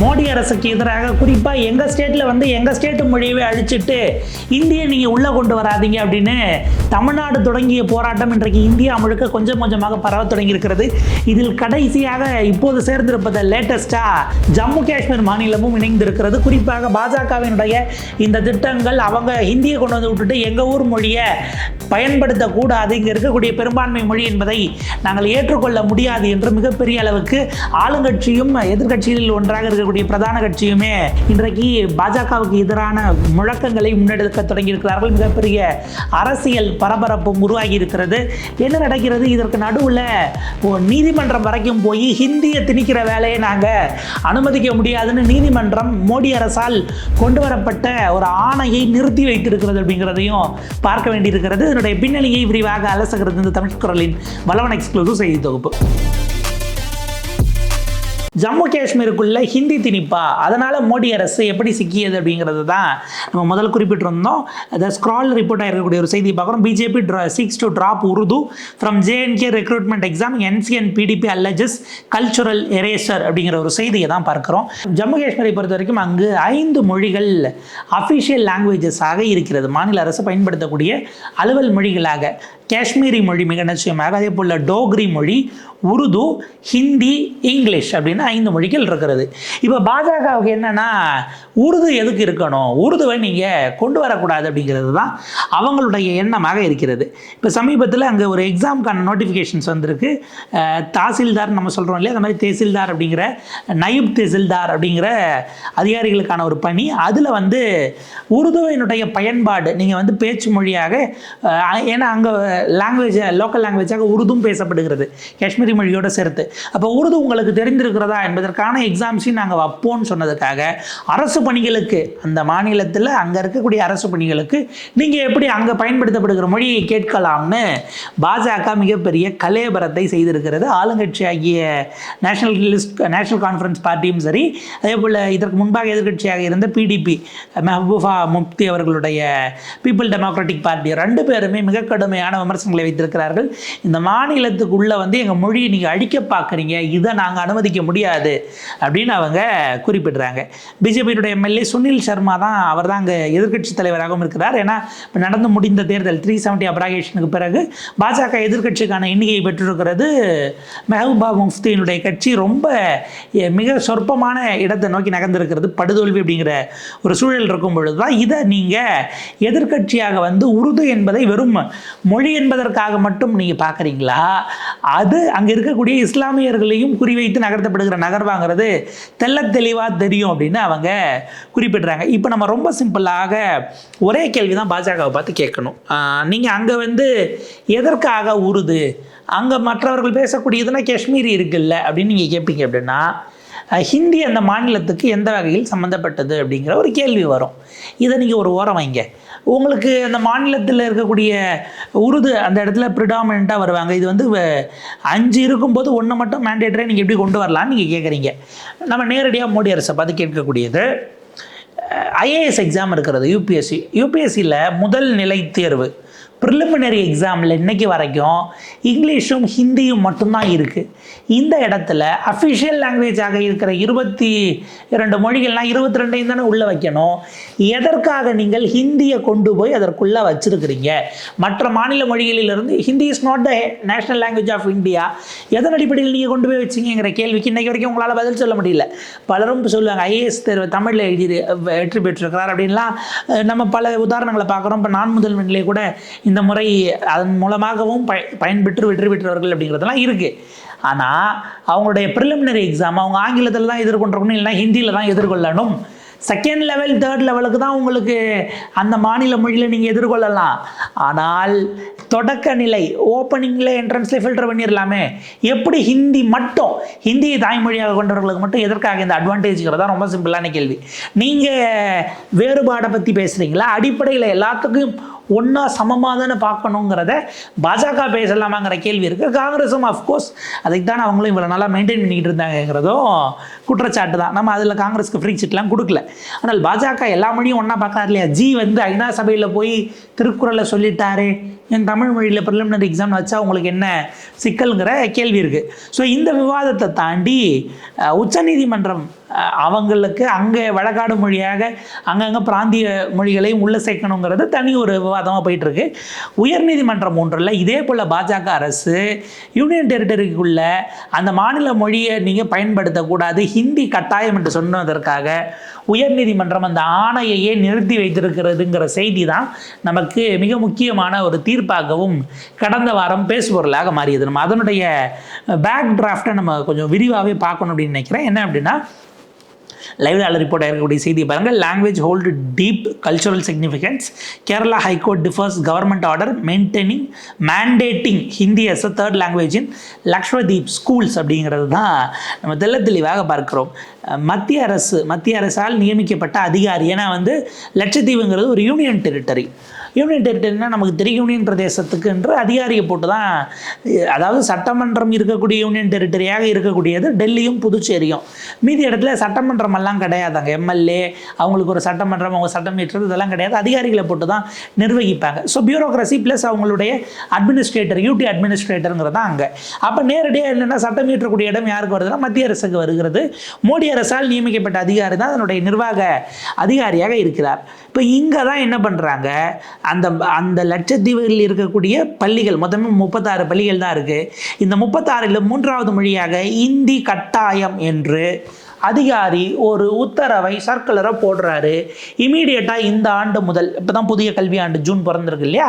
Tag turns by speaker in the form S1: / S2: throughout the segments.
S1: மோடி அரசுக்கு எதிராக குறிப்பாக எங்கள் ஸ்டேட்டில் வந்து எங்கள் ஸ்டேட்டு மொழியவே அழிச்சிட்டு இந்தியை நீங்கள் உள்ளே கொண்டு வராதீங்க அப்படின்னு தமிழ்நாடு தொடங்கிய போராட்டம் இன்றைக்கு இந்தியா முழுக்க கொஞ்சம் கொஞ்சமாக பரவ தொடங்கி இருக்கிறது இதில் கடைசியாக இப்போது சேர்ந்திருப்பது லேட்டஸ்ட்டாக ஜம்மு காஷ்மீர் மாநிலமும் இணைந்திருக்கிறது. குறிப்பாக பாஜகவினுடைய இந்த திட்டங்கள் அவங்க ஹிந்தியை கொண்டு வந்து விட்டுட்டு எங்கள் ஊர் மொழியை பயன்படுத்தக்கூடாது. இங்கே இருக்கக்கூடிய பெரும்பான்மை மொழி என்பதை நாங்கள் ஏற்றுக்கொள்ள முடியாது என்று மிகப்பெரிய அளவுக்கு ஆளுங்கட்சியும் எதிர்க்கட்சிகளில் ஒன்றாக இருக்கக்கூடிய பிரதான கட்சியுமே இன்றைக்கு பாஜகவுக்கு எதிரான முழக்கங்களை முன்னெடுக்க தொடங்கியிருக்கிறார்கள். மிகப்பெரிய அரசியல் பரபரப்பும் உருவாகி இருக்கிறது. என்ன நடக்கிறது? இதற்கு நடுவில் நீதிமன்றம் வரைக்கும் போய் ஹிந்தியை திணிக்கிற வேலையை நாங்கள் அனுமதிக்க முடியாதுன்னு நீதிமன்றம் மோடி அரசால் கொண்டு வரப்பட்ட ஒரு ஆணையை நிறுத்தி வைத்திருக்கிறது அப்படிங்கிறதையும் பார்க்க வேண்டியிருக்கிறது. இதனுடைய பின்னணியை விரிவாக அலசுகிறது இந்த தமிழ் குரலின் வளவன் எக்ஸ்க்ளூசிவ் செய்தி தொகுப்பு. ஜம்மு காஷ்மீருக்குள்ள ஹிந்தி திணிப்பா? அதனால் மோடி அரசு எப்படி சிக்கியது அப்படிங்கிறது தான் நம்ம முதல் குறிப்பிட்டிருந்தோம். த ஸ்க்ரால் ரிப்போர்ட்டாக இருக்கக்கூடிய ஒரு செய்தி பார்க்குறோம். BJP tries to drop Urdu from J and K recruitment exam NC and PDP alleges cultural erasure அப்படிங்கிற ஒரு செய்தியை தான் பார்க்குறோம். ஜம்மு காஷ்மீரை பொறுத்த வரைக்கும் அங்கு ஐந்து மொழிகள் அஃபிஷியல் லாங்குவேஜஸாக இருக்கிறது. மாநில அரசு பயன்படுத்தக்கூடிய அலுவல் மொழிகளாக. காஷ்மீரி மொழி மிக நிச்சயமாக அதே போல் டோக்ரி மொழி உருது ஹிந்தி இங்கிலீஷ் அப்படின்னு ஐந்து மொழிகள் இருக்கிறது. இப்போ பாஜகவுக்கு என்னென்னா உருது எதுக்கு இருக்கணும்? உருதுவை நீங்கள் கொண்டு வரக்கூடாது அப்படிங்கிறது தான் அவங்களுடைய எண்ணமாக இருக்கிறது. இப்போ சமீபத்தில் அங்கே ஒரு எக்ஸாமுக்கான நோட்டிஃபிகேஷன்ஸ் வந்திருக்கு. தாசில்தார் நம்ம சொல்கிறோம் இல்லையா? அந்த மாதிரி தேசில்தார் அப்படிங்கிற நயிப் தேசில்தார் அப்படிங்கிற அதிகாரிகளுக்கான ஒரு பணி. அதில் வந்து உருதுவினுடைய பயன்பாடு நீங்கள் வந்து பேச்சு மொழியாக ஏன்னா அங்கே லாங்குவேஜ் லோக்கல் லாங்குவேஜாக உருதும் பேசப்படுகிறது. காஷ்மீரி மொழியோடு சேர்த்து. அப்போ உருது உங்களுக்கு தெரிந்திருக்கிறதா என்பதற்கான எக்ஸாம்ஸையும் நாங்கள் வைப்போம்னு சொன்னதுக்காக அரசு பணிகளுக்கு அந்த மாநிலத்தில் அங்கே இருக்கக்கூடிய அரசு பணிகளுக்கு நீங்கள் எப்படி அங்கே பயன்படுத்தப்படுகிற மொழியை கேட்கலாம்னு பாஜக மிகப்பெரிய கலேபரத்தை செய்திருக்கிறது. ஆளுங்கட்சி ஆகிய நேஷனல் லிஸ்ட் நேஷனல் கான்ஃபரன்ஸ் பார்ட்டியும் சரி அதே போல் இதற்கு முன்பாக எதிர்க்கட்சியாக இருந்த பிடிபி மெஹபூபா முப்தி அவர்களுடைய பீப்புள் டெமோக்ராட்டிக் பார்ட்டி ரெண்டு பேருமே மிக கடுமையான விமர்சனங்களை வைத்திருக்கிறார்கள். இந்த மாநிலத்துக்குள்ளே வந்து எங்கள் மொழியை நீங்கள் அழிக்க பார்க்குறீங்க இதை நாங்கள் அனுமதிக்க முடியாது அப்படின்னு அவங்க குறிப்பிடுறாங்க. பிஜேபியினுடைய எம்எல்ஏ சுனில் சர்மா தான் அவர் தான் அங்கே எதிர்க்கட்சி தலைவராகவும் இருக்கிறார். ஏன்னா இப்போ நடந்து முடிந்த தேர்தல் த்ரீ செவன்ட்டி அப்ராகேஷனுக்கு பிறகு பாஜக எதிர்க்கட்சிக்கான எண்ணிக்கையை பெற்றிருக்கிறது. மெஹபூபா முஃப்தியினுடைய கட்சி ரொம்ப மிக சொற்பமான இடத்தை நோக்கி நகர்ந்திருக்கிறது. படுதோல்வி அப்படிங்கிற ஒரு சூழல் இருக்கும் பொழுது தான் இதை நீங்கள் எதிர்க்கட்சியாக வந்து உருது என்பதை வெறும் மொழி என்பதற்காக மட்டும் நீங்கள் பார்க்குறீங்களா? அது அங்கே இருக்கக்கூடிய இஸ்லாமியர்களையும் குறிவைத்து நகர்த்தப்படுகிற நகர்வாங்கிறது தெல்ல தெளிவாக தெரியும் அப்படின்னு அவங்க குறிப்பிடுறாங்க. இப்போ நம்ம ரொம்ப சிம்பிளாக ஒரே கேள்வி தான் பாஜகவை பார்த்து கேட்கணும். நீங்கள் அங்கே வந்து எதற்காக உருது அங்கே மற்றவர்கள் பேசக்கூடியதுன்னா காஷ்மீரி இருக்குல்ல அப்படின்னு நீங்கள் கேட்பீங்க அப்படின்னா ஹிந்தி அந்த மாநிலத்துக்கு எந்த வகையில் சம்மந்தப்பட்டது அப்படிங்கிற ஒரு கேள்வி வரும். இதை நீங்கள் ஒரு ஓரம் வைங்க. உங்களுக்கு அந்த மாநிலத்தில் இருக்கக்கூடிய உருது அந்த இடத்துல ப்ரிடாமினண்ட்டாக வருவாங்க. இது வந்து அஞ்சு இருக்கும்போது ஒன்று மட்டும் மேண்டேட்டரை நீங்கள் எப்படி கொண்டு வரலாம்னு நீங்கள் கேட்குறீங்க நம்ம நேரடியாக மோடி அரசை பார்த்து கேட்கக்கூடியது ஐஏஎஸ் எக்ஸாம் இருக்கிறது யூபிஎஸ்சி யூபிஎஸ்சியில் முதல் நிலை தேர்வு ப்ரிலிமினரி எக்ஸாமில் இன்னைக்கு வரைக்கும் இங்கிலீஷும் ஹிந்தியும் மட்டும்தான் இருக்குது இந்த இடத்துல அஃபிஷியல் லாங்குவேஜாக இருக்கிற இருபத்தி இரண்டு மொழிகள்லாம் இருபத்தி ரெண்டையும் தானே உள்ளே வைக்கணும். எதற்காக நீங்கள் ஹிந்தியை கொண்டு போய் அதற்குள்ளே வச்சிருக்கிறீங்க? மற்ற மாநில மொழிகளிலிருந்து Hindi is not the national language of India எதன் அடிப்படையில் நீங்கள் கொண்டு போய் வச்சிங்கிற கேள்விக்கு இன்றைக்கி வரைக்கும் உங்களால் பதில் சொல்ல முடியல. பலரும் சொல்லுவாங்க ஐஏஎஸ் தேர்வு தமிழில் எழுதி வெற்றி பெற்றிருக்கிறார் அப்படின்லாம் நம்ம பல உதாரணங்களை பார்க்குறோம். இப்போ நான் முதல்வனிலே கூட இந்த முறை அதன் மூலமாகவும் பய பயன்பெற்று வெற்றி பெற்றவர்கள் அப்படிங்கிறதெல்லாம் இருக்குது ஆனால் அவங்களுடைய ப்ரிலிமினரி எக்ஸாம் அவங்க ஆங்கிலத்தில் தான் எதிர்கொண்டிருக்கணும் இல்லைன்னா ஹிந்தியில் தான் எதிர்கொள்ளணும். செகண்ட் லெவல் தேர்ட் லெவலுக்கு தான் உங்களுக்கு அந்த மாநில மொழியில் நீங்கள் எதிர்கொள்ளலாம். ஆனால் தொடக்க நிலை ஓப்பனிங்கில் என்ட்ரன்ஸில் ஃபில்டர் பண்ணிடலாமே எப்படி ஹிந்தி மட்டும் ஹிந்தியை தாய்மொழியாக கொண்டவர்களுக்கு மட்டும் எதற்காக இந்த அட்வான்டேஜ்ங்கிறதா ரொம்ப சிம்பிளான கேள்வி. நீங்கள் வேறுபாடை பற்றி பேசுகிறீங்களா அடிப்படையில் எல்லாத்துக்கும் ஒன்றா சமமாக தானே பார்க்கணுங்கிறத பாஜக பேசலாமாங்கிற கேள்வி இருக்குது காங்கிரஸும் அஃப்கோர்ஸ் அதுக்கு தானே அவங்களும் இவ்வளோ நல்லா மெயின்டைன் பண்ணிக்கிட்டு இருந்தாங்கிறதும் குற்றச்சாட்டு தான். நம்ம அதில் காங்கிரஸ்க்கு ஃப்ரீ சீட்லாம் கொடுக்கல. ஆனால் பாஜக எல்லா மொழியும் ஒன்றா பார்க்காரு இல்லையா? ஜி வந்து ஐநா சபையில் போய் திருக்குறளை சொல்லிட்டாரு. என் தமிழ் மொழியில் ப்ரிலிமினரி எக்ஸாம் வச்சா உங்களுக்கு என்ன சிக்கல்ங்கிற கேள்வி இருக்குது ஸோ இந்த விவாதத்தை தாண்டி உச்சநீதிமன்றம் அவங்களுக்கு அங்கே வழக்காடு மொழியாக அங்கங்கே பிராந்திய மொழிகளையும் உள்ளே சேர்க்கணுங்கிறது தனி ஒரு விவாதமாக போயிட்டுருக்கு. உயர்நீதிமன்றம் ஒன்றில் இதே போல் பாஜக அரசு யூனியன் டெரிட்டரிக்குள்ள அந்த மாநில மொழியை நீங்கள் பயன்படுத்தக்கூடாது ஹிந்தி கட்டாயம் என்று சொன்னதற்காக உயர்நீதிமன்றம் அந்த ஆணையையே நிறுத்தி வைத்திருக்கிறதுங்கிற செய்தி தான் நமக்கு மிக முக்கியமான ஒரு தீர்ப்பாகவும் கடந்த வாரம் பேசுபொருளாக மாறியது. நம்ம அதனுடைய பேக் டிராஃப்டை நம்ம கொஞ்சம் விரிவாகவே பார்க்கணும் அப்படின்னு நினைக்கிறேன். என்ன அப்படின்னா லைவ்ல ரிப்போர்ட் இருக்கக்கூடிய செய்தி பாருங்கள். Language hold deep cultural significance Kerala high court defers government order maintaining mandating Hindi as a third language in Lakshadweep schools அப்படிங்கிறது தான் நம்ம தெல்ல தெளிவாக பார்க்கிறோம். மத்திய அரசு மத்திய அரசால் நியமிக்கப்பட்ட அதிகாரி. ஏன்னா வந்து லட்சத்தீவுங்கிறது ஒரு யூனியன் டெரிட்டரி யூனியன் டெரிட்டரினா நமக்கு தெரியும் யூனியன் பிரதேசத்துக்கு என்று அதிகாரியை போட்டு தான் அதாவது சட்டமன்றம் இருக்கக்கூடிய யூனியன் டெரிட்டரியாக இருக்கக்கூடியது டெல்லியும் புதுச்சேரியும். மீதி இடத்துல சட்டமன்றம் எல்லாம் கிடையாது அங்கே எம்எல்ஏ அவங்களுக்கு ஒரு சட்டமன்றம் அவங்க சட்டம் இயற்றுறது இதெல்லாம் கிடையாது. அதிகாரிகளை போட்டு தான் நிர்வகிப்பாங்க. ஸோ பியூரோக்ரஸி ப்ளஸ் அவங்களுடைய அட்மினிஸ்ட்ரேட்டர் யூடி அட்மினிஸ்ட்ரேட்டருங்கிறது தான் அங்கே. அப்போ நேரடியாக என்னென்னா சட்டம் இயற்றக்கூடிய இடம் யாருக்கு வருதுன்னா மத்திய அரசுக்கு வருகிறது. மோடி அரசால் நியமிக்கப்பட்ட அதிகாரி தான் அதனுடைய நிர்வாக அதிகாரியாக இருக்கிறார். இப்போ இங்கே தான் என்ன பண்ணுறாங்க அந்த அந்த லட்சத்தீவுகளில் இருக்கக்கூடிய பள்ளிகள் மொத்தமே முப்பத்தாறு பள்ளிகள் தான் இருக்குது இந்த முப்பத்தாறில் மூன்றாவது மொழியாக இந்தி கட்டாயம் என்று அதிகாரி ஒரு உத்தரவை சர்க்குலரை போடுறாரு. இமீடியட்டாக இந்த ஆண்டு முதல் இப்போ தான் புதிய கல்வி ஆண்டு ஜூன் பிறந்திருக்கு இல்லையா?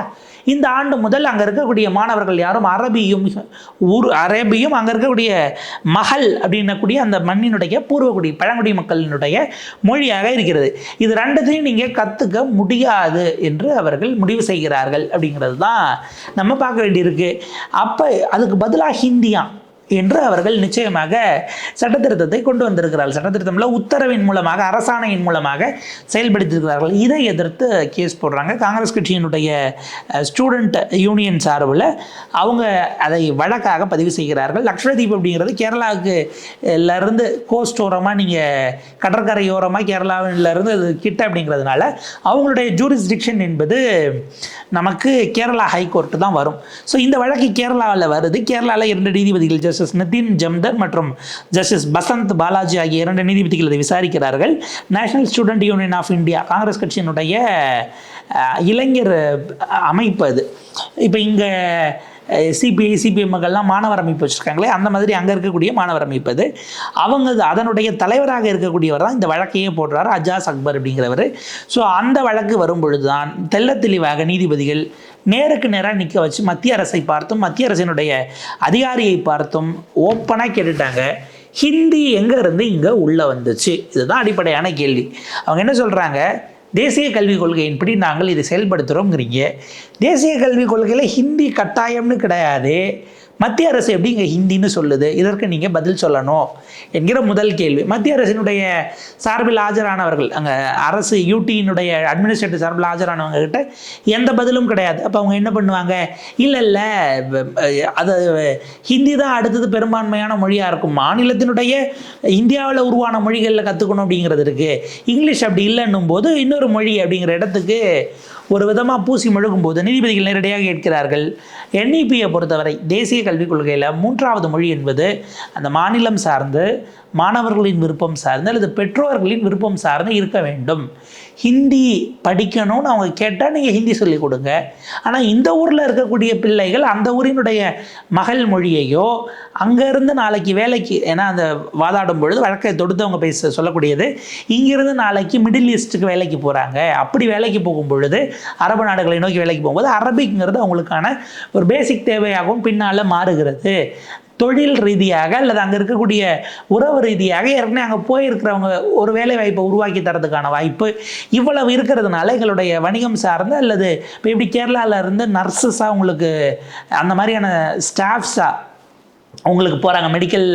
S1: இந்த ஆண்டு முதல் அங்கே இருக்கக்கூடிய மாணவர்கள் யாரும் அரபியும் ஊர் அரபியும் அங்கே இருக்கக்கூடிய மகள் அப்படின்னக்கூடிய அந்த மண்ணினுடைய பூர்வக்குடி பழங்குடி மக்களினுடைய மொழியாக இருக்கிறது. இது ரெண்டுத்தையும் நீங்கள் கற்றுக்க முடியாது என்று அவர்கள் முடிவு செய்கிறார்கள் அப்படிங்கிறது தான் நம்ம பார்க்க வேண்டியிருக்கு. அப்போ அதுக்கு பதிலாக ஹிந்தியா? என்று அவர்கள் நிச்சயமாக சட்டத்திருத்தத்தை கொண்டு வந்திருக்கிறார்கள். சட்டத்திருத்தம்ல உத்தரவின் மூலமாக அரசாணையின் மூலமாக செயல்படுத்தியிருக்கிறார்கள். இதை எதிர்த்து கேஸ் போடுறாங்க. காங்கிரஸ் கட்சியினுடைய ஸ்டூடெண்ட் யூனியன் சார்பில் அவங்க அதை வழக்காக பதிவு செய்கிறார்கள். லக்ஷதீப் அப்படிங்கிறது கேரளாவுக்கு இருந்து கோஸ்ட் ஓரமாக நீங்கள் கடற்கரையோரமாக கேரளாவிலேருந்து அது கிட்ட அப்படிங்கிறதுனால அவங்களுடைய ஜூரிஸ்டிக்ஷன் என்பது நமக்கு கேரளா ஹைகோர்ட்டு தான் வரும். ஸோ இந்த வழக்கு கேரளாவில் வருது. கேரளாவில் இரண்டு நீதிபதிகள் ஜஸ்டிஸ் நிதின் ஜம்தர் மற்றும் ஜஸ்டிஸ் பசந்த் பாலாஜி ஆகிய இரண்டு நீதிபதிகள் இதை விசாரிக்கிறார்கள். National student union of India Congress கட்சியினுடைய இளைஞர் அமைப்பு அது. இப்போ இங்கே சிபிஐ சிபிஎம்கள்லாம் மாணவர் அமைப்பு வச்சுருக்காங்களே அந்த மாதிரி அங்கே இருக்கக்கூடிய மாணவர் அமைப்பு அது. அவங்க அதனுடைய தலைவராக இருக்கக்கூடியவர் தான் இந்த வழக்கையே போடுறாரு அஜாஸ் அக்பர் அப்படிங்கிறவர். ஸோ அந்த வழக்கு வரும் பொழுது தான் தெள்ள தெளிவாக நீதிபதிகள் நேருக்கு நேராக நிற்க வச்சு மத்திய அரசை பார்த்தும் மத்திய அரசினுடைய அதிகாரியை பார்த்தும் ஓப்பனாக கேட்டுட்டாங்க. ஹிந்தி எங்கேருந்து இங்கே உள்ளே வந்துச்சு? இதுதான் அடிப்படையான கேள்வி. அவங்க என்ன சொல்கிறாங்க தேசிய கல்விக் கொள்கையின்படி நாங்கள் இதை செயல்படுத்துகிறோங்கிறீங்க தேசிய கல்விக் கொள்கையில் ஹிந்தி கட்டாயம்னு கிடையாது. மத்திய அரசு எப்படி இங்கே ஹிந்தின்னு சொல்லுது? இதற்கு நீங்கள் பதில் சொல்லணும் என்கிற முதல் கேள்வி. மத்திய அரசினுடைய சார்பில் ஆஜரானவர்கள் அங்கே அரசு யூடியினுடைய அட்மினிஸ்ட்ரேட்டிவ் சார்பில் ஆஜரானவங்க கிட்ட எந்த பதிலும் கிடையாது. அப்போ அவங்க என்ன பண்ணுவாங்க? இல்லை இல்லை அது ஹிந்தி தான் அடுத்தது பெரும்பான்மையான மொழியாக இருக்கும். மாநிலத்தினுடைய இந்தியாவில் உருவான மொழிகளில் கற்றுக்கணும் அப்படிங்கிறது இருக்குது இங்கிலீஷ் அப்படி இல்லைன்னும் போது இன்னொரு மொழி அப்படிங்கிற இடத்துக்கு ஒரு விதமாக பூசி முழுகும்போது நீதிபதிகள் நேரடியாக கேட்கிறார்கள். என்இபியை பொறுத்தவரை தேசிய கல்விக் கொள்கையில் மூன்றாவது மொழி என்பது அந்த மாநிலம் சார்ந்து மாணவர்களின் விருப்பம் சார்ந்து அல்லது பெற்றோர்களின் விருப்பம் சார்ந்து இருக்க வேண்டும். ஹிந்தி படிக்கணும்னு அவங்க கேட்டால் நீங்கள் ஹிந்தி சொல்லிக் கொடுங்க. ஆனால் இந்த ஊரில் இருக்கக்கூடிய பிள்ளைகள் அந்த ஊரினுடைய மகள் மொழியையோ அங்கேருந்து நாளைக்கு வேலைக்கு ஏன்னா அந்த வாதாடும் பொழுது வழக்கை தொடுத்து அவங்க பேச சொல்லக்கூடியது இங்கேருந்து நாளைக்கு மிடில் ஈஸ்ட்டுக்கு வேலைக்கு போகிறாங்க அப்படி வேலைக்கு போகும் பொழுது அரபு நாடுகளை நோக்கி வேலைக்கு போகும்போது அரபிக்ங்கிறது அவங்களுக்கான ஒரு பேசிக் தேவையாகவும் பின்னால் மாறுகிறது. தொழில் ரீதியாக அல்லது அங்கே இருக்கக்கூடிய உறவு ரீதியாக ஏற்கனவே அங்கே போயிருக்கிறவங்க ஒரு வேலை வாய்ப்பை உருவாக்கி தரதுக்கான வாய்ப்பு இவ்வளவு இருக்கிறதுனால எங்களுடைய வணிகம் சார்ந்த அல்லது இப்போ இப்படி கேரளாவில் இருந்து நர்சஸாக உங்களுக்கு அந்த மாதிரியான ஸ்டாஃப்ஸாக அவங்களுக்கு போகிறாங்க மெடிக்கல்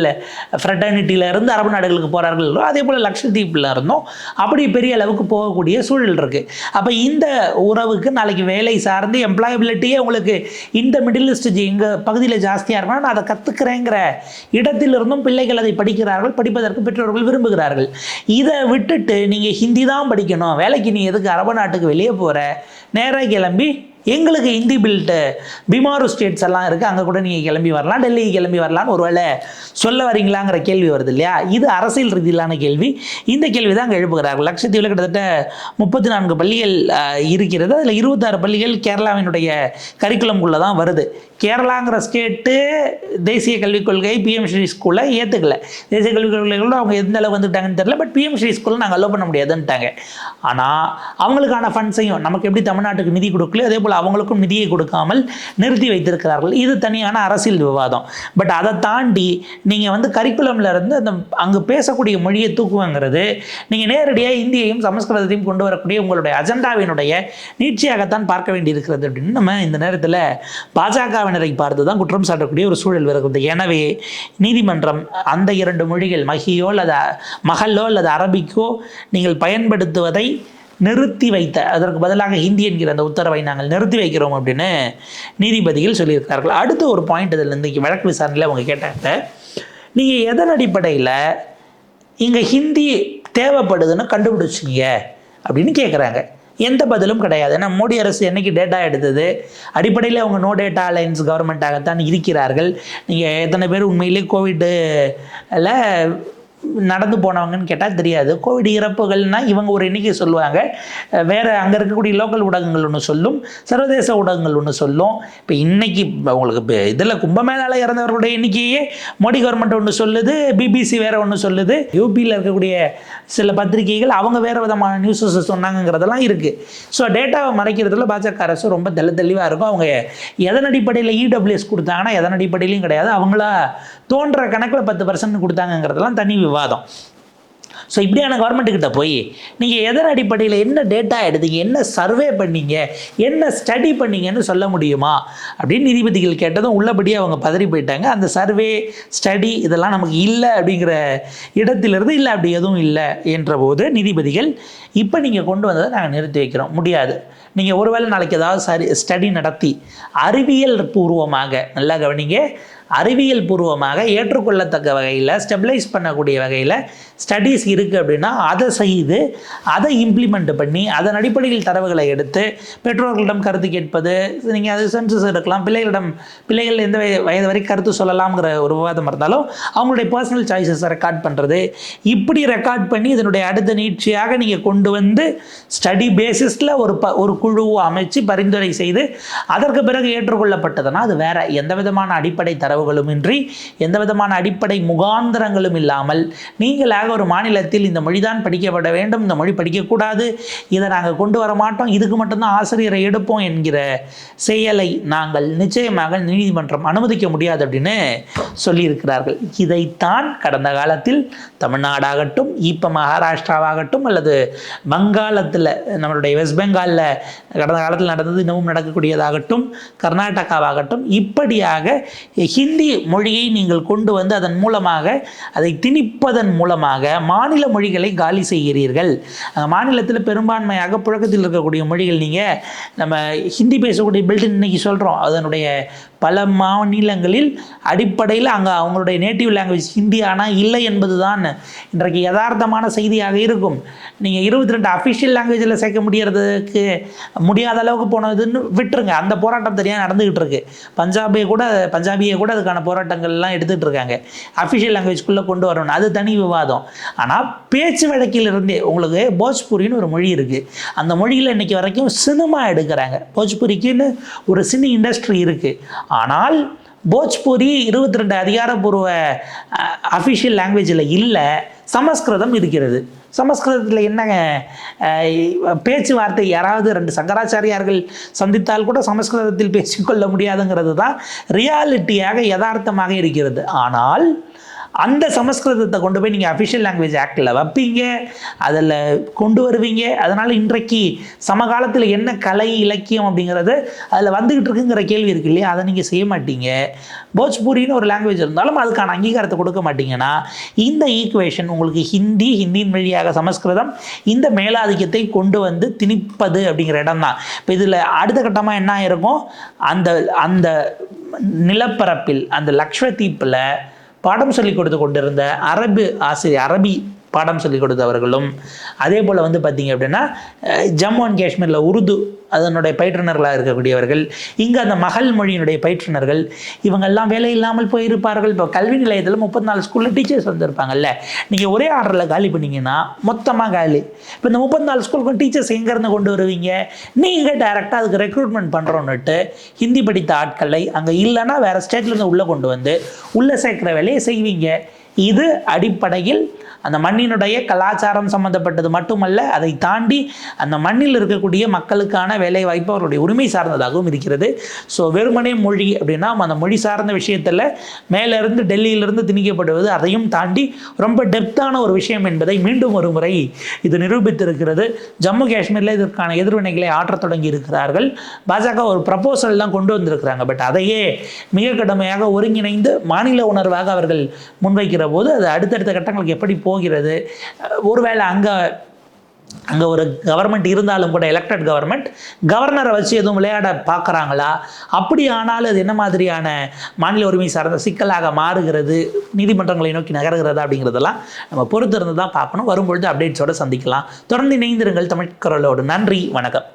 S1: ஃப்ரெட்டர்னிட்டியில் இருந்து அரபு நாடுகளுக்கு போகிறார்கள் அதே போல் லக்ஷதீப்பில் இருந்தும் அப்படி பெரிய அளவுக்கு போகக்கூடிய சூழல் இருக்குது அப்போ இந்த உறவுக்கு நாளைக்கு வேலை சார்ந்து எம்ப்ளாயபிலிட்டியே உங்களுக்கு இந்த மிடில் ஈஸ்ட் எங்கள் பகுதியில் ஜாஸ்தியாக இருக்கணும் நான் அதை கற்றுக்கிறேங்கிற இடத்திலிருந்தும் பிள்ளைகள் அதை படிக்கிறார்கள் படிப்பதற்கு பெற்றோர்கள் விரும்புகிறார்கள். இதை விட்டுட்டு நீங்கள் ஹிந்தி தான் படிக்கணும். வேலைக்கு நீ எதுக்கு அரபு நாட்டுக்கு வெளியே போகிற நேராக கிளம்பி எங்களுக்கு இந்தி பில்ட்டு பிமாரு ஸ்டேட்ஸ் எல்லாம் இருக்குது அங்கே கூட நீங்கள் கிளம்பி வரலாம். டெல்லிக்கு கிளம்பி வரலாம்னு ஒருவேளை சொல்ல வரீங்களாங்கிற கேள்வி வருது இல்லையா? இது அரசியல் ரீதியிலான கேள்வி. இந்த கேள்வி தான் அங்கே எழுப்புகிறார்கள். லட்சத்தீவில் கிட்டத்தட்ட முப்பத்தி நான்கு பள்ளிகள் இருக்கிறது. அதில் இருபத்தாறு பள்ளிகள் கேரளாவினுடைய கரிக்குலம்குள்ளே தான் வருது. கேரளாங்கிற ஸ்டேட்டு தேசிய கல்விக் கொள்கை பிஎம் ஸ்ரீ ஸ்கூலை ஏற்றுக்கல தேசிய கல்விக் கொள்கைகளோட அவங்க எந்த அளவு வந்துட்டாங்கன்னு தெரியல. பட் பிஎம் ஸ்ரீ ஸ்கூலில் நாங்கள் அலோவ் பண்ண முடியாதுன்ட்டாங்க ஆனால் அவங்களுக்கான ஃபண்ட்ஸையும் நமக்கு எப்படி தமிழ்நாட்டுக்கு நிதி கொடுக்கலையோ அதே போல் அவங்களுக்கும் நிதியை கொடுக்காமல் நிறுத்தி வைத்திருக்கிறார்கள். இது தனியான அரசியல் விவாதம். பட் அதை தாண்டி நீங்கள் வந்து கரிக்குலம்ல இருந்து அந்த அங்கே பேசக்கூடிய மொழியை தூக்குவாங்கிறது நீங்கள் நேரடியாக இந்தியையும் சமஸ்கிருதத்தையும் கொண்டு வரக்கூடிய உங்களுடைய அஜெண்டாவினுடைய நீட்சியாகத்தான் பார்க்க வேண்டியிருக்கிறது அப்படின்னு நம்ம இந்த நேரத்தில் பாஜகவினரை பார்த்து தான் குற்றம் சாட்டக்கூடிய ஒரு சூழல் வருகிறது. எனவே நீதிமன்றம் அந்த இரண்டு மொழிகள் மஹியோ அல்லது மகளோ அல்லது அரபிக்கோ நீங்கள் பயன்படுத்துவதை நிறுத்தி வைத்த அதற்கு பதிலாக ஹிந்தி என்கிற அந்த உத்தரவை நாங்கள் நிறுத்தி வைக்கிறோம் அப்படின்னு நீதிபதிகள் சொல்லியிருக்கிறார்கள். அடுத்த ஒரு பாயிண்ட் இதில் இன்றைக்கி வழக்கு விசாரணையில் அவங்க கேட்டாங்க நீங்கள் எதன் அடிப்படையில் இங்கே ஹிந்தி தேவைப்படுதுன்னு கண்டுபிடிச்சிங்க அப்படின்னு கேட்குறாங்க எந்த பதிலும் கிடையாது. ஏன்னா மோடி அரசு என்னைக்கு டேட்டா எடுத்தது? அடிப்படையில் அவங்க நோ டேட்டா அலைன்ஸ் கவர்மெண்ட்டாகத்தான் இருக்கிறார்கள். நீங்கள் எத்தனை பேர் உண்மையிலே கோவிட்டில் நடந்து போனவங்கன்னு கேட்டால் தெரியாது. கோவிட் இறப்புகள்னால் இவங்க ஒரு எண்ணிக்கை சொல்லுவாங்க. வேறு அங்கே இருக்கக்கூடிய லோக்கல் ஊடகங்கள் ஒன்று சொல்லும் சர்வதேச ஊடகங்கள் ஒன்று சொல்லும். இப்போ இன்றைக்கி அவங்களுக்கு இப்போ இதில் கும்பமேளால இறந்தவர்களுடைய எண்ணிக்கையே மோடி கவர்மெண்ட் ஒன்று சொல்லுது பிபிசி வேறு ஒன்று சொல்லுது. யூபியில் இருக்கக்கூடிய சில பத்திரிகைகள் அவங்க வேறு விதமான நியூஸஸ் சொன்னாங்கங்கிறதெல்லாம் இருக்குது ஸோ டேட்டாவை மறைக்கிறதுல பாஜக அரசு ரொம்ப தெள்ள தெளிவாக இருக்கும். அவங்க எதன் அடிப்படையில் இடபிள்யூஎஸ் கொடுத்தாங்கன்னா எதன் அடிப்படையிலையும் கிடையாது. அவங்களா தோன்ற கணக்கில் பத்து பர்சன்ட் கொடுத்தாங்கங்கிறதெல்லாம் தனி விவாதம். ஸோ இப்படியான கவர்மெண்ட்டுக்கிட்ட போய் நீங்கள் எதன் அடிப்படையில் என்ன டேட்டா எடுத்தீங்க என்ன சர்வே பண்ணீங்க என்ன ஸ்டடி பண்ணீங்கன்னு சொல்ல முடியுமா? அப்படின்னு நீதிபதிகள் கேட்டதும் உள்ளபடியே அவங்க பதறி போயிட்டாங்க. அந்த சர்வே ஸ்டடி இதெல்லாம் நமக்கு இல்லை அப்படிங்கிற இடத்திலிருந்து இல்லை அப்படி எதுவும் இல்லை என்ற போது நீதிபதிகள் இப்போ நீங்கள் கொண்டு வந்ததை நாங்கள் நிறுத்தி வைக்கிறோம். முடியாது. நீங்கள் ஒருவேளை நாளைக்கு ஏதாவது சரி ஸ்டடி நடத்தி அறிவியல் பூர்வமாக நல்லா கவனிங்க. அறிவியல் பூர்வமாக ஏற்றுக்கொள்ளத்தக்க வகையில் ஸ்டெபிளைஸ் பண்ணக்கூடிய வகையில் ஸ்டடீஸ் இருக்குது அப்படின்னா அதை செய்து அதை இம்ப்ளிமெண்ட் பண்ணி அதன் அடிப்படையில் தரவுகளை எடுத்து பெற்றோர்களிடம் கருத்து கேட்பது நீங்கள் அது சென்சஸ் எடுக்கலாம் பிள்ளைகளிடம் பிள்ளைகள் எந்த வயது வரை கருத்து சொல்லலாம்ங்கிற ஒரு விவாதம் இருந்தாலும் அவங்களுடைய பர்சனல் சாய்ஸஸை ரெக்கார்ட் பண்ணுறது இப்படி ரெக்கார்ட் பண்ணி இதனுடைய அடுத்த நீட்சியாக நீங்கள் கொண்டு வந்து ஸ்டடி பேசிஸில் ஒரு ப ஒரு குழுவை அமைச்சு பரிந்துரை செய்து அதற்கு பிறகு ஏற்றுக்கொள்ளப்பட்டதுன்னா அது வேறு எந்த விதமான அடிப்படை தரவு இன்றி எந்த விதமான அடிப்படை முகாந்திரங்களும் இல்லாமல் நீங்களாக ஒரு மாநிலத்தில் இந்த மொழிதான் படிக்கப்பட வேண்டும் இந்த மொழி படிக்கக்கூடாது இதை நாங்கள் கொண்டு வர மாட்டோம் இதுக்கு மட்டும்தான் ஆசிரியரை எடுப்போம் என்கிற செயலை நாங்கள் நிச்சயமாக நீதிமன்றம் அனுமதிக்க முடியாது அப்படின்னு சொல்லியிருக்கிறார்கள். இதைத்தான் கடந்த காலத்தில் தமிழ்நாடாகட்டும் இப்போ மகாராஷ்டிராவாகட்டும் அல்லது வங்காளத்தில் நம்மளுடைய வெஸ்ட் பெங்காலில் கடந்த காலத்தில் நடந்தது இன்னமும் நடக்கக்கூடியதாகட்டும் கர்நாடகாவாகட்டும் இப்படியாக ஹிந்தி ஹிந்தி மொழியை நீங்கள் கொண்டு வந்து அதன் மூலமாக அதை திணிப்பதன் மூலமாக மாநில மொழிகளை காலி செய்கிறீர்கள். மாநிலத்தில் பெரும்பான்மையாக புழக்கத்தில் இருக்கக்கூடிய மொழிகள் நீங்கள் நம்ம ஹிந்தி பேசக்கூடிய பில்டிங் இன்றைக்கி சொல்கிறோம் அதனுடைய பல மாநிலங்களில் அடிப்படையில் அங்கே அவங்களுடைய நேட்டிவ் லாங்குவேஜ் ஹிந்தி ஆனால் இல்லை என்பது தான் இன்றைக்கு யதார்த்தமான செய்தியாக இருக்கும். நீங்கள் இருபத்தி ரெண்டு அஃபிஷியல் லாங்குவேஜில் சேர்க்க முடியறதுக்கு முடியாத அளவுக்கு போனதுன்னு விட்டுருங்க. அந்த போராட்டம் தனியாக நடந்துக்கிட்டு இருக்கு. பஞ்சாபியை கூட பஞ்சாபியை கூட அதுக்கான போராட்டங்கள்லாம் எடுத்துகிட்டு இருக்காங்க அஃபிஷியல் லாங்குவேஜ்குள்ளே கொண்டு வரணும் அது தனி விவாதம். ஆனால் பேச்சு வழக்கில் இருந்தே உங்களுக்கு போஜ்பூரின்னு ஒரு மொழி இருக்குது அந்த மொழியில் இன்றைக்கி வரைக்கும் சினிமா எடுக்கிறாங்க. போஜ்பூரிக்குன்னு ஒரு சினி இண்டஸ்ட்ரி இருக்குது ஆனால் போஜ்பூரி இருபத்தி ரெண்டு அதிகாரப்பூர்வ அஃபிஷியல் லாங்குவேஜில் இல்லை. சமஸ்கிருதம் இருக்கிறது. சமஸ்கிருதத்தில் என்னங்க? பேச்சுவார்த்தை யாராவது ரெண்டு சங்கராச்சாரியார்கள் சந்தித்தால் கூட சமஸ்கிருதத்தில் பேசிக்கொள்ள முடியாதுங்கிறது தான் ரியாலிட்டியாக யதார்த்தமாக இருக்கிறது. ஆனால் அந்த சமஸ்கிருதத்தை கொண்டு போய் நீங்கள் அஃபிஷியல் லாங்குவேஜ் ஆக்டில் வைப்பீங்க அதில் கொண்டு வருவீங்க. அதனால் இன்றைக்கு சமகாலத்தில் என்ன கலை இலக்கியம் அப்படிங்கிறது அதில் வந்துக்கிட்டு இருக்குங்கிற கேள்வி இருக்கு இல்லையா? அதை நீங்கள் செய்ய மாட்டீங்க. போஜ்பூரின்னு ஒரு லாங்குவேஜ் இருந்தாலும் அதுக்கான அங்கீகாரத்தை கொடுக்க மாட்டீங்கன்னா இந்த ஈக்குவேஷன் உங்களுக்கு ஹிந்தி ஹிந்தியின் வழியாக சமஸ்கிருதம் இந்த மேலாதிக்கத்தை கொண்டு வந்து திணிப்பது அப்படிங்கிற இடம் தான் இப்போ இதில் அடுத்த கட்டமாக என்ன ஆயிருக்கும்? அந்த அந்த நிலப்பரப்பில் அந்த லக்ஷ்வதீப்பில் பாடம் சொல்லி கொடுத்து கொண்டிருந்த அரபு ஆசிரியர் அரபி பாடம் சொல்லிக் கொடுத்தவர்களும். அதே போல் வந்து பார்த்தீங்க அப்படின்னா ஜம்மு அண்ட் காஷ்மீரில் உருது அதனுடைய பயிற்றுனர்களாக இருக்கக்கூடியவர்கள் இங்கே அந்த மகள் மொழியினுடைய பயிற்றுனர்கள் இவங்கெல்லாம் வேலை இல்லாமல் போயிருப்பார்கள். இப்போ கல்வி நிலையத்தில் முப்பத்தி நாலு ஸ்கூலில் டீச்சர்ஸ் வந்திருப்பாங்கல்ல. நீங்கள் ஒரே ஆர்டரில் காலி பண்ணிங்கன்னா மொத்தமாக காலி. இப்போ இந்த முப்பத்தி நாலு ஸ்கூலுக்கும் டீச்சர்ஸ் எங்கேருந்து கொண்டு வருவீங்க? நீங்கள் டைரெக்டாக அதுக்கு ரெக்ரூட்மெண்ட் பண்ணுறோன்னுட்டு ஹிந்தி படித்த ஆட்களை அங்கே இல்லைன்னா வேறு ஸ்டேட்லேருந்து உள்ளே கொண்டு வந்து உள்ளே சேர்க்குற வேலையை செய்வீங்க. இது அடிப்படையில் அந்த மண்ணினுடைய கலாச்சாரம் சம்பந்தப்பட்டது மட்டுமல்ல அதை தாண்டி அந்த மண்ணில் இருக்கக்கூடிய மக்களுக்கான வேலை வாய்ப்பு அவருடைய உரிமை சார்ந்ததாகவும் இருக்கிறது. ஸோ வெறுமனே மொழி அப்படின்னா அந்த மொழி சார்ந்த விஷயத்தில் மேலேருந்து டெல்லியிலிருந்து திணிக்கப்படுவது அதையும் தாண்டி ரொம்ப டெப்த்தான ஒரு விஷயம் என்பதை மீண்டும் ஒரு முறை இது நிரூபித்திருக்கிறது. ஜம்மு காஷ்மீரில் இதற்கான எதிர்வினைகளை ஆற்றத் தொடங்கி இருக்கிறார்கள் பாஜக ஒரு ப்ரப்போசல்லாம் கொண்டு வந்திருக்கிறாங்க. பட் அதையே மிக கடுமையாக ஒருங்கிணைந்து மாநில உணர்வாக அவர்கள் முன்வைக்கிற போது அது அடுத்தடுத்த கட்டங்களுக்கு எப்படி போகிறது? ஒருவேளை அங்கே அங்கே ஒரு கவர்மெண்ட் இருந்தாலும் கூட எலெக்டட் கவர்மெண்ட் கவர்னரை வச்சு எதுவும் விளையாட பார்க்குறாங்களா? அப்படி ஆனாலும் அது என்ன மாதிரியான மாநில உரிமை சார்ந்த சிக்கலாக மாறுகிறது? நீதிமன்றங்களை நோக்கி நகர்கிறதா அப்படிங்கிறதெல்லாம் நம்ம பொறுத்திருந்து தான் பார்க்கணும். வரும்பொழுது அப்டேட்ஸோடு சந்திக்கலாம். தொடர்ந்து இணைந்திருங்கள் தமிழ் குரலோடு. நன்றி வணக்கம்.